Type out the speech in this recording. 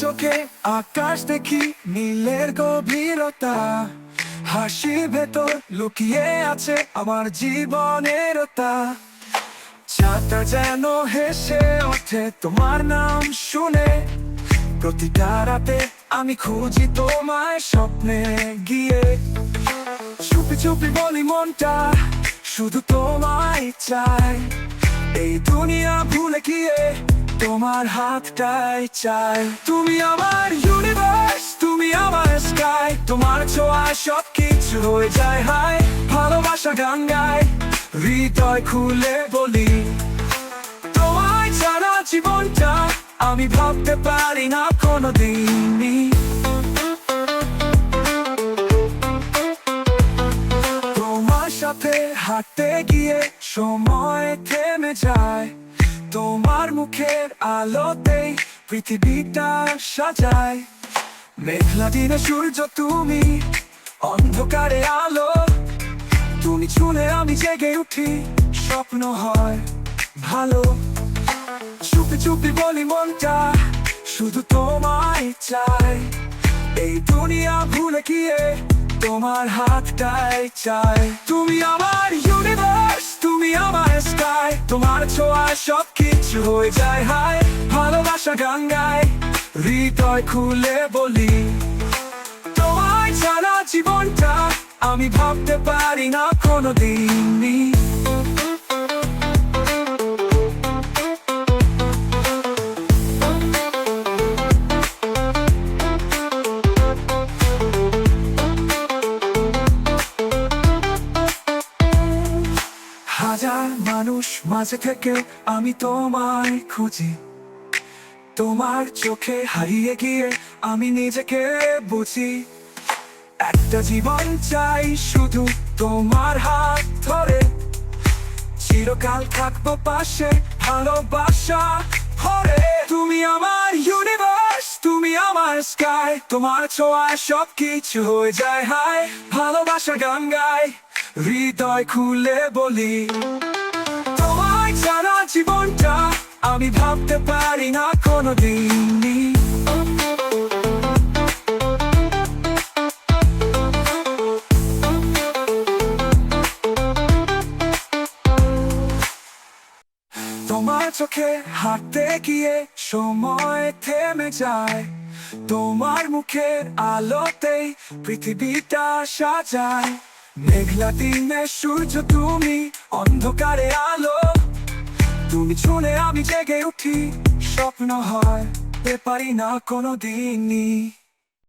চোখে আকাশ দেখি নীলের গভীরতা। হাসির ভেতর লুকিয়ে আছে আমার জীবনের তা চাঁদটা যেন হেসে ওঠে তোমার নাম শুনে। প্রতিটা রাতে আমি খুঁজি তোমায় স্বপ্নে গিয়ে। চুপি চুপি বলি মনটা শুধু তোমায় চাই এই দুনিয়া ভুলে গিয়ে তোমার হাতটাই চাই। তুমি আমার ইউনিভার্স তুমি আমার স্কাই তোমার ছোঁয়ায় সব কিছু হয়ে যায় হাই ভালোবাসা গান গায় হৃদয় খুলে বলি, তোমায় ছাড়া জীবনটা আমি ভাবতে পারি না কোনোদিনই। তোমার সাথে হাঁটতে গিয়ে সময় থেমে যায়। তোমার মুখের আলোতেই পৃথিবীটা সাজায়। মেঘলা দিনে সূর্য তুমি, অন্ধকারে আলো। তুমি ছুলে আমি জেগে উঠি, স্বপ্ন হয় ভালো। চুপি চুপি বলি মনটা শুধু তোমায় চাই। এই দুনিয়া ভুলে গিয়ে তোমার হাতটাই চাই। তুমি আমার ইউনিভার্স তুমি আমার স্কাই তোমার ছোঁয়ায় সব কিছু হয়ে যায়, হায়। ভালোবাসা গাঙ্গায় হৃদয় খুলে বলি। তোমায় ছাড়া জীবনটা আমি ভাবতে পারি না কোনোদিনই। মানুষ মাঝে থেকেও আমি তোমায় খুঁজি। তোমার চোখে হারিয়ে গিয়ে আমি নিজেকে বুঝি। একটা জীবন চাই শুধু তোমার হাত ধরে। চিরকাল থাকব পাশে, ভালোবাসা ভরে। তুমি আমার ইউনিভার্স তুমি আমার স্কাই তোমার ছোঁয়ায় সব কিছু হয়ে যায় হাই ভালোবাসা গান গায় হৃদয় খুলে বলি। ছাড়া জীবনটা আমি ভাবতে পারি না কোনোদিনই। তোমার চোখে হাঁটতে গিয়ে সময় থেমে যায়। তোমার মুখের আলোতেই পৃথিবীটা সাজায়। মেঘলা দিনে সূর্য তুমি অন্ধকারে আলো তুমি চলে আমি জেগে উঠি স্বপ্ন হয় এ পারি না কোনো দিনই